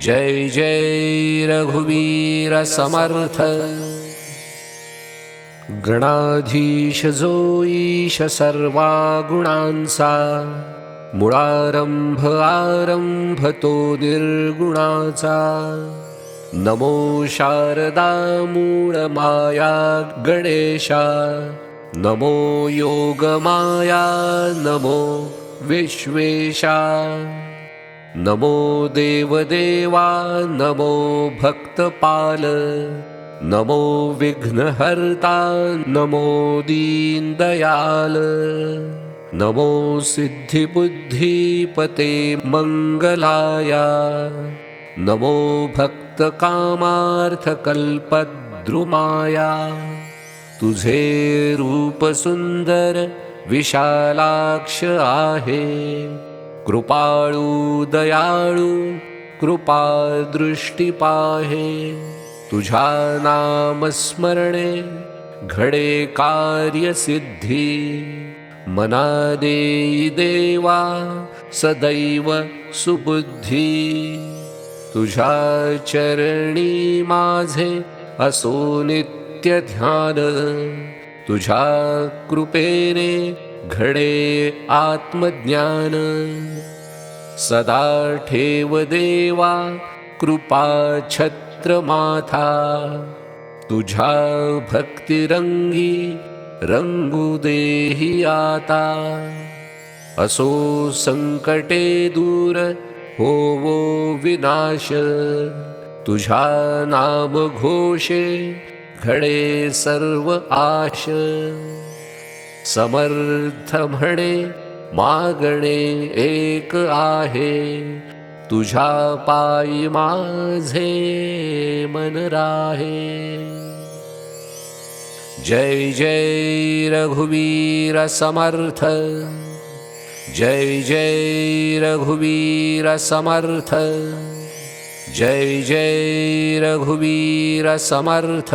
जय जय रघुवीर समर्थ। गणाधीश जो ईश सर्वा गुणांचा मुळारंभ आरंभ तो निर्गुणाचा। नमो शारदा मूळ माया गणेशा। नमो योगमाया नमो विश्वेशा। नमो देवदेवा नमो भक्तपाल नमो विघ्नहर्ता नमो दीनदयाल नमो सिद्धिबुद्धिपते मङ्गलाया नमो भक्तकामार्थकल्पद्रुमाया। तुझे रूप विशालाक्ष आहे कृपाळू दयाळू कृपा दृष्टी पाहे. तुझ्या नामस्मरणे घडे कार्य सिद्धी. मना देई देवा सदैव सुबुद्धी. तुझ्या चरणी माझे असो नित्य ध्यान. तुझ्या कृपेने घडे आत्मज्ञान। सदा ठेव देवा कृपा छत्र माथा तुझ्या भक्तिरंगी रंगू देही आता। असो संकटे दूर होवो विनाश। तुझ्या नाम घोषे घडे सर्व आश समर्थ म्हणे मागणे एक आहे. तुझ्या पायी माझे मन राहे. जय जय रघुवीर समर्थ. जय जय रघुवीर समर्थ. जय जय रघुवीर समर्थ.